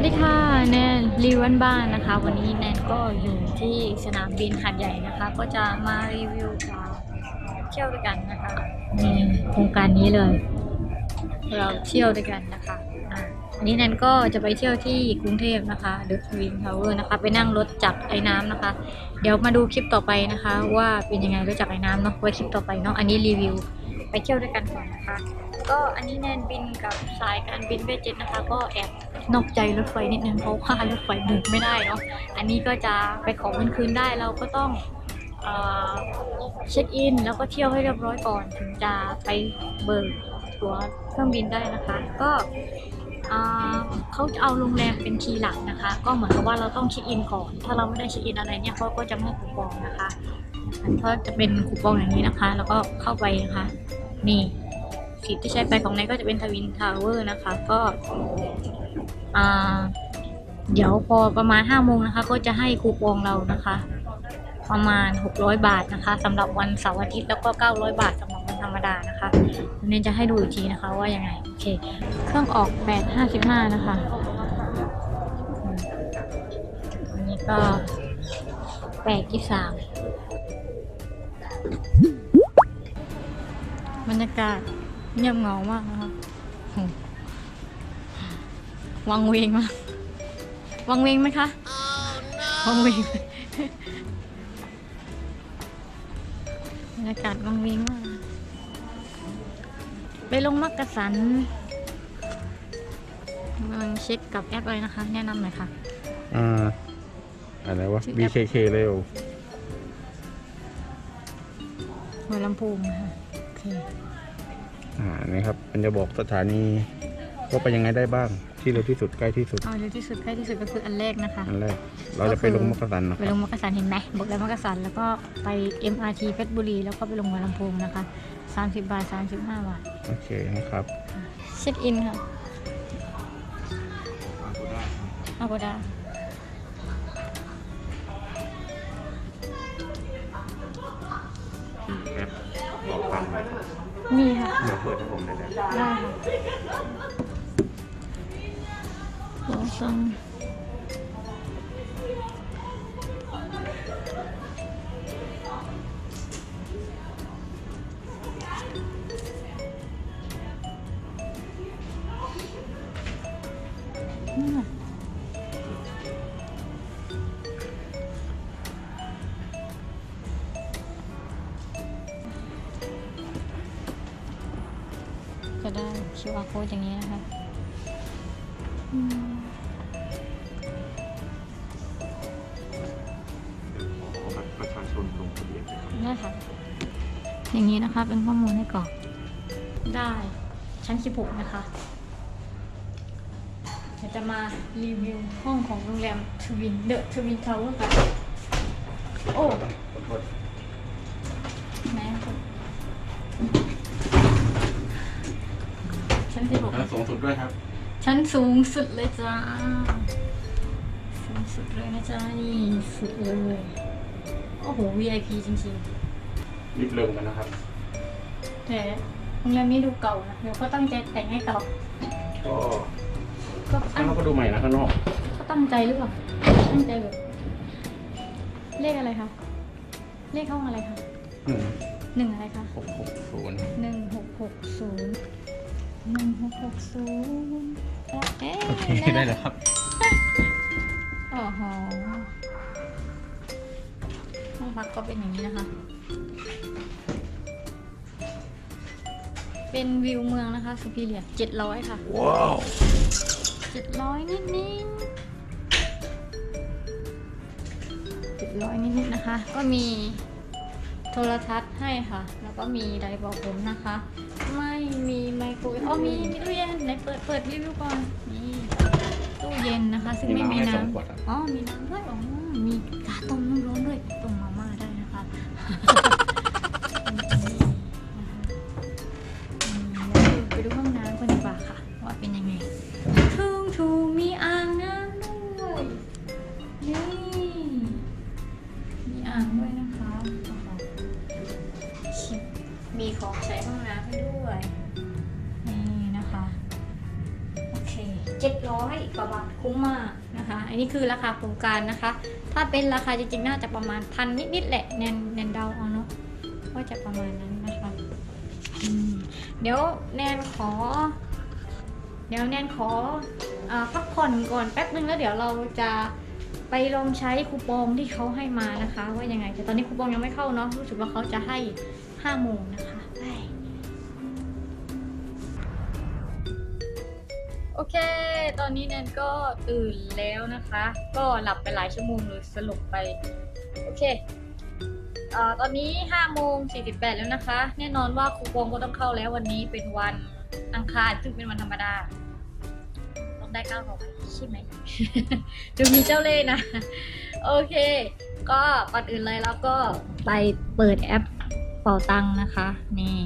วัสดีค่ะแนนรีวันบ้านนะคะ วันนี้แนนก็อยู่ที่สนามบินหาดใหญ่นะคะ ก็จะมารีวิวการเที่ยวด้วยกันนะคะนี่โครงการนี้เลย เราเที่ยวด้วยกันนะคะอะอันนี้แนนก็จะไปเที่ยวที่กรุงเทพนะคะเดอะทวินทาวเวอร์นะคะ ไปนั่งรถจากไอ้น้ำนะคะ เดี๋ยวมาดูคลิปต่อไปนะคะ ว่าเป็นยังไงรถจากไอ้น้ำเนาะไว้คลิปต่อไปเนาะอันนี้รีวิว ไปเที่ยวด้วยกันก่อนนะคะ ก็อันนี้แนนบินกับสายการบินเวจิตนะคะ ก็แอบนอกใจรถไฟนิดนึงเพราะว่ารถไฟเบิกไม่ได้เนาะอันนี้ก็จะไปขอเงินคืนได้เราก็ต้องเช็คอินแล้วก็เที่ยวให้เรียบร้อยก่อนถึงจะไปเบิกตั๋วเครื่องบินได้นะคะ ก็เขาจะเอาโรงแรมเป็นทีหลังนะคะ ก็เหมือนกับว่าเราต้องเช็คอินก่อน ถ้าเราไม่ได้เช็คอินอะไรเนี่ยเขาก็จะไม่คูปองนะคะก็จะเป็นคูปองอย่างนี้นะคะ แล้วก็เข้าไปนะคะ นี่สีที่ใช้ไปของนายก็จะเป็นทวินทาวเวอร์นะคะ ก็อ่าเดี๋ยวพอประมาณ5โมงนะคะ ก็จะให้คูปองเรานะคะ ประมาณ 600 บาทนะคะสำหรับวันเสาร์อาทิตย์แล้วก็ 900 บาทสำหรับวันธรรมดานะคะเนนจะให้ดูอีกทีนะคะว่ายังไงโอเค เครื่องออก 855 นะคะอันนี้ก็823 บรรยากาศเงียบเหงามากนะคะโหวังเวงมากวังเวงไหมคะวังเวงบรรยากาศวังเวงมาก ไปลงมักกะสันกำลังเช็คกับแอปอะไรนะคะ แนะนำหน่อยค่ะ อ่า อะไรวะชื่อแอป BKK เร็วหัวลำโพงนะคะโอเคอ่านี่ครับ มันจะบอกสถานีว่าไปยังไงได้บ้างที่เร็วที่สุดใกล้ที่สุด เอาเร็วที่สุดใกล้ที่สุดก็คืออันแรกนะคะอันแรกเราจะไปลงมักกะสันนะไปคลรับงมักกะสันเห็นไหมบอกแล้วมักกะสันแล้วก็ไป MRT เพชรบุรีแล้วก็ไปลงหัวลำโพงนะคะ 30 บาท 35 บาท โอเคนะครับเช็คอินค่ะอาโกดา บอกตังค์มีค่ะเดี๋ยวเปิดให้ผมได้เลยได้ค่ะลองสั่งอืม QR code อย่างนี้นะคะอืมประชาชนลงทะเบียนได้ค่ะ อย่างนี้นะคะเป็นข้อมูลให้กรอกได้ชั้น 16 นะคะเดี๋ยวจะมารีวิวห้องของโรงแรมทวินเดอะทวินทาวเวอร์ค่ะ โอ้แม่ค่ะชั้น16 แล้ว สูงสุดด้วยครับ ชั้นสูงสุดเลยจ้า สูงสุดเลยนะจ้า นี่สุดเลย โอ้โห VIP จริงๆรีบเร็วกันนะครับแต่โรงแรมนี้ดูเก่านะ เดี๋ยวก็ตั้งใจแต่งให้เก่า ก็ก็ข้าตั้งงนอกก็ดูใหม่นะข้างนอกก็ตั้งใจหรือเปล่า ตั้งใจแบบเลขอะไรคะ เลขห้องอะไรคะหนึ่งหนึ่งอะไรคะหกหกศูนย์หนึ่งหกหกศูนย์ หนึ่งหกหกศูนย์เอ๊ะโอเคได้แล้วครับโอ้โหห้องพักก็เป็นอย่างนี้นะคะ เป็นวิวเมืองนะคะสุพีเรียเจ็ดร้อยค่ะ ว้าวเจ็ดร้อยนิดนิดเจ็ดร้อยนิดนิดๆนะคะ ก็มีโทรทัศน์ให้ค่ะ แล้วก็มีไดร์บอกผมนะคะ ไม่มีไมโครเวฟอ๋อมีมีตู้เย็นไหนเปิดเปิดรีวิวก่อนนี่ตู้เย็นนะคะ ซึ่งไม่มีให้น้สองขวดครับำอ๋อมีน้ำด้วยอ๋อมีกาต้มน้ำร้อนด้วยต้มมาม่าได้นะคะอืมเดี๋ยวไปดูห้องน้ำกันดีกว่าค่ะ ว่าเป็นยังไงทุ่งทูมีอ่างน้ำด้วยนี่มีอ่างด้วยนะคะโอ้โหชิบมีของใช้ห้องน้ำให้ด้วย นี่นะคะโอเจ็ดร้อยกว่าบาทคุ้มมากนะคะ อันนี้คือราคาโครงการนะคะ ถ้าเป็นราคาจริงๆน่าจะประมาณพันนิดๆแหละแนนแนนเดาเอาเนาะว่าจะประมาณนั้นนะคะเดี๋ยวแนนขอ เดี๋ยวแนนขออพักผ่อนก่อนแป๊บนึงแล้วเดี๋ยวเราจะไปลองใช้คูปองที่เขาให้มานะคะ ว่ายังไงแต่ตอนนี้คูปองยังไม่เข้าเนาะรู้สึกว่าเขาจะให้5โมงนะคะ โอเค ตอนนี้แนนก็ตื่นแล้วนะคะ ก็หลับไปหลายชั่วโมงเลยสลบไป โอเคอตอนนี้5โมง48 แล้วนะคะ แน่นอนว่าคูปองก็ต้องเข้าแล้ววันนี้เป็นวันอังคารซึ่งเป็นวันธรรมดา ต้องได้เก้าของใช่ไหมจะมีเจ้าเล่ห์นะ โอเค ก็ก่อนอื่นเลยแล้วก็ไปเปิดแอปเป่าตังนะคะ นี่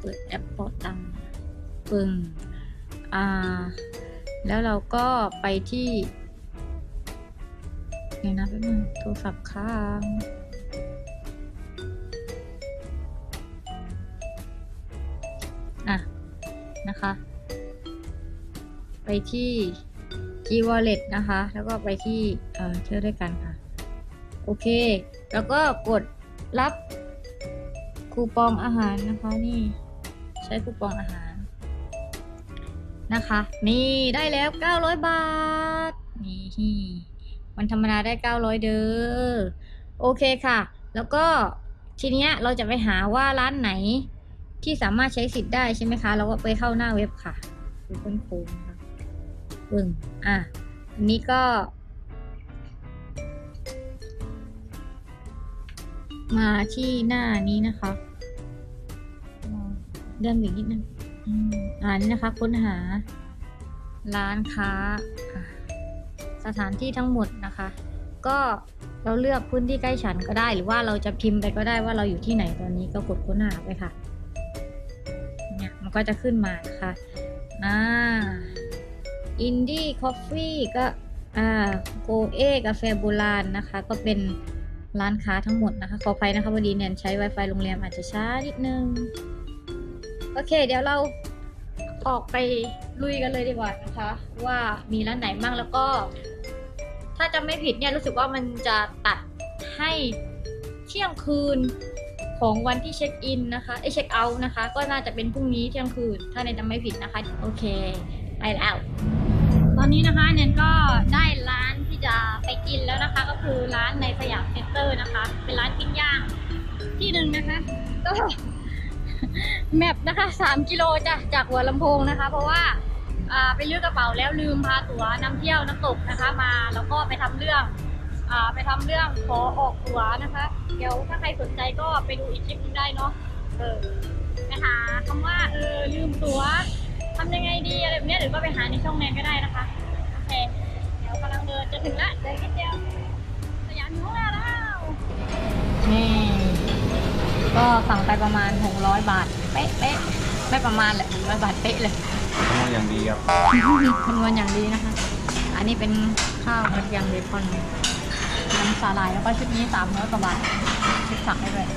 เปิดแอปเป่าตัง ปึงอ่าแล้วเราก็ไปที่เดี๋ยวนะแป๊บนึงโทรศัพท์ค้างอะนะคะ ไปที่ G Wallet นะคะ แล้วก็ไปที่เอ่อเที่ยวด้วยกันค่ะ โอเค แล้วก็กดรับคูปองอาหารนะคะนี่ ใช้คูปองอาหาร นะคะ นี่ได้แล้ว 900 บาท นี่วันธรรมดาได้ 900 เด้อ โอเคค่ะ แล้วก็ทีเนี้ยเราจะไปหาว่าร้านไหนที่สามารถใช้สิทธิ์ได้ใช่ไหมคะ เราก็ไปเข้าหน้าเว็บค่ะดูค้นโค้งนะคะปึ้งอะอันนี้ก็ มาที่หน้านี้นะคะ เลื่อนอีกนิดนึง อ่านี่นะคะ ค้นหา ร้านค้า สถานที่ทั้งหมดนะคะ ก็เราเลือกพื้นที่ใกล้ฉันก็ได้ หรือว่าเราจะพิมพ์ไปก็ได้ว่าเราอยู่ที่ไหนตอนนี้ก็กดค้นหาไปค่ะเนี่ยมันก็จะขึ้นมานะคะอ่าอินดี้คอฟฟี่ก็อ่าโกเอกาแฟโบราณนะคะ ก็เป็นร้านค้าทั้งหมดนะคะ ขออภัยนะคะพอดีเนี่ยใช้ Wi-Fi โรงแรมอาจจะช้านิดนึง โอเค เดี๋ยวเราออกไปลุยกันเลยดีกว่านะคะ ว่ามีร้านไหนบ้างแล้วก็ ถ้าจะไม่ผิดเนี่ยรู้สึกว่ามันจะตัดให้เที่ยงคืนของวันที่เช็คอินนะคะไอเช็คเอาท์นะคะ ก็น่าจะเป็นพรุ่งนี้เที่ยงคืน ถ้าเนนจำไม่ผิดนะคะ โอเค ไปแล้ว ตอนนี้นะคะเนนก็ได้ร้านที่จะไปกินแล้วนะคะ ก็คือร้านในสยามเซ็นเตอร์นะคะ เป็นร้านปิ้งย่างที่หนึ่งนะคะก็ แมปนะคะสามกิโลจ้ะจากหัวลำโพงนะคะ เพราะว่าไปเลือกกระเป๋าแล้วลืมพาตั๋วนำเที่ยวน้ำตกนะคะมาแล้วก็ไปทำเรื่องอไปทำเรื่องขอออกตั๋วนะคะ เดี๋ยวถ้าใครสนใจก็ไปดูอีกคลิปนึงได้เนาะเออไปหาคำว่าเออลืมตั๋วทำยังไงดีอะไรแบบนี้หรือก็ไปหาในช่องแนนก็ได้นะคะโอเคเดี๋ยวกำลังเดินจะถึงละเดินนิดเดียวสยามอยู่ข้างหน้าแล้วนี่ ก็สั่งไปประมาณ 600 บาท เป๊ะเป๊ะไม่ประมาณแหละ600บาทเป๊ะเลยทำอย่างดีครับคำนวณอย่างดีนะคะ อันนี้เป็นข้าวกระเทียมเบคอนน้ำสาหร่ายแล้วก็ชุดนี้สามร้อยกว่าบาทชุดผักให้ด้วย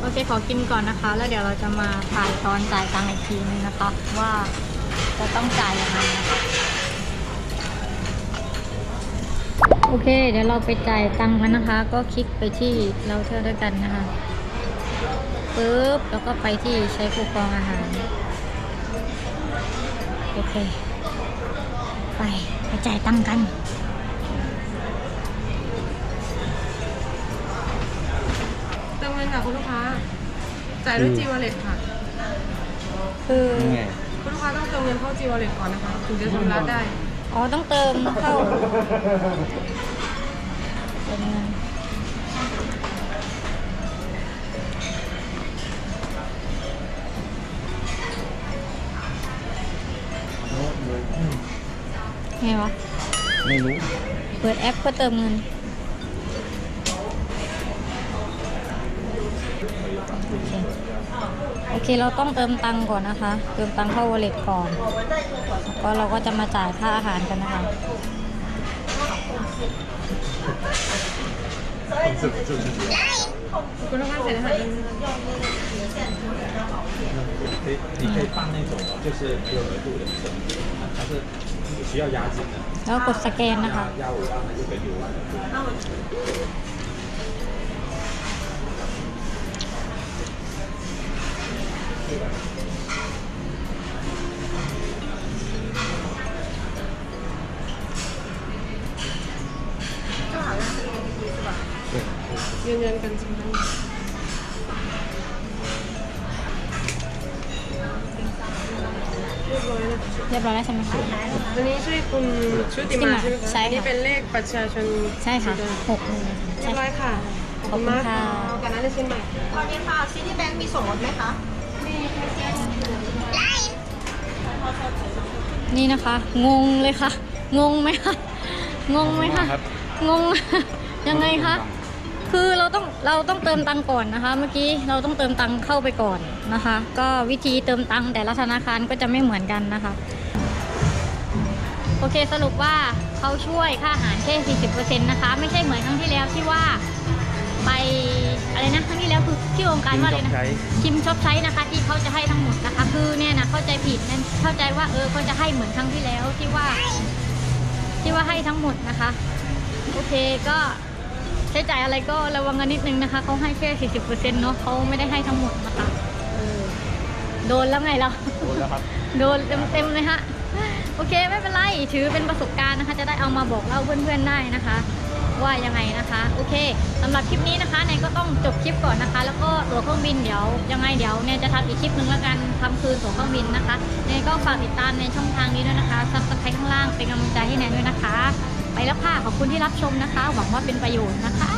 โอเคขอกินก่อนนะคะ แล้วเดี๋ยวเราจะมาถ่ายตอนจ่ายตังค์อีกทีนึงนะคะ ว่าจะต้องจ่ายยังไงนะคะ อเค เดี๋ยวเราไปจ่ายตังค์กันนะคะ ก็คลิกไปที่เราเที่ยวด้วยกันนะคะปึ๊บแล้วก็ไปที่ใช้คูปองอาหาร โอเค ไปไปจ่ายตังค์กันเติมเงินค่ะคุณลูกค้า จ่ายด้วย G Wallet ค่ะคือนี่ไงคุณลูกค้าต้องเติมเงินเข้า G Wallet ก่อนนะคะ ถึงจะชำระได้ อ๋อ ต้องเติมเข้า เติมเงินไงวะ ไม่รู้ เปิดแอปเพื่อเติมเงิน โอเคโอเคเราต้องเติมตังค์ก่อนนะคะ เติมตังค์เข้า wallet ก่อนแล้วก็เราก็จะมาจ่ายค่าอาหารกันนะคะ โอ คุณลูกค้าเสร็จแล้วค่ะ 可以，你可以放那种哦，就是没有额度的生意，它是需要押金的， แล้วกดสแกนนะคะ 押五万就可以六万的。 ยืนยันกันใช่ไหมเรียบร้อยนะเรียบร้อยแล้วใช่ไหมคะอันนี้ใช่คุณชุติมาใช่ไหมคะใช่ค่ะอันนี้เป็นเลขประชาชนใช่ค่ะสีแดงหกหนึ่งเรีใช่ยบร้อยค่ะ ขอบคุณค่ะเอากันนั้นเลยเช่นใหม่สวัสดีค่ะซิตี้แบงค์มีส่วนลดไหมคะนี่นะคะ งงเลยค่ะ งงไหมคะ งงไหมคะ ครับ งง ยังไงคะ คือเราต้องเราต้องเติมตังค์ก่อนนะคะ เมื่อกี้เราต้องเติมตังค์เข้าไปก่อนนะคะ ก็วิธีเติมตังค์แต่ละธนาคารก็จะไม่เหมือนกันนะคะ โอเคสรุปว่าเขาช่วยค่าอาหารแค่ 40%นะคะ ไม่ใช่เหมือนครั้งที่แล้วที่ว่าไปอะไรนะครั้งที่แล้วคือที่องค์การว่าอะไรนะใช้ชิมช็อปใช้นะคะ ที่เขาจะให้ทั้งหมดนะคะ คือเนี่ยนะเข้าใจผิดนั่นเข้าใจว่าเออเขาจะให้เหมือนครั้งที่แล้วที่ว่า ที่ว่าให้ทั้งหมดนะคะ โอเคก็ใช้จ่ายอะไรก็ระวังกันนิดนึงนะคะเขาให้แค่40%เนาะเขาไม่ได้ให้ทั้งหมดนะคะเออโดนแล้วไงเราโอนแล้วครับโดนเต็มๆเลยฮะโอเคไม่เป็นไรถือเป็นประสบการณ์นะคะ จะได้เอามาบอกเล่าเพื่อนๆได้นะคะ ว่ายังไงนะคะโอเคสำหรับคลิปนี้นะคะแนนก็ต้องจบคลิปก่อนนะคะ แล้วก็ตั๋วเครื่องบินเดี๋ยวยังไงเดี๋ยวแนนจะทำอีกคลิปหนึ่งแล้วกันทำคืนตั๋วเครื่องบินนะคะแนนก็ฝากติดตามในช่องทางนี้ด้วยนะคะซับสไครต์ข้างล่างเป็นกำลังใจให้แนนด้วยนะคะ ไปแล้วค่ะ ขอบคุณที่รับชมนะคะ หวังว่าเป็นประโยชน์นะคะ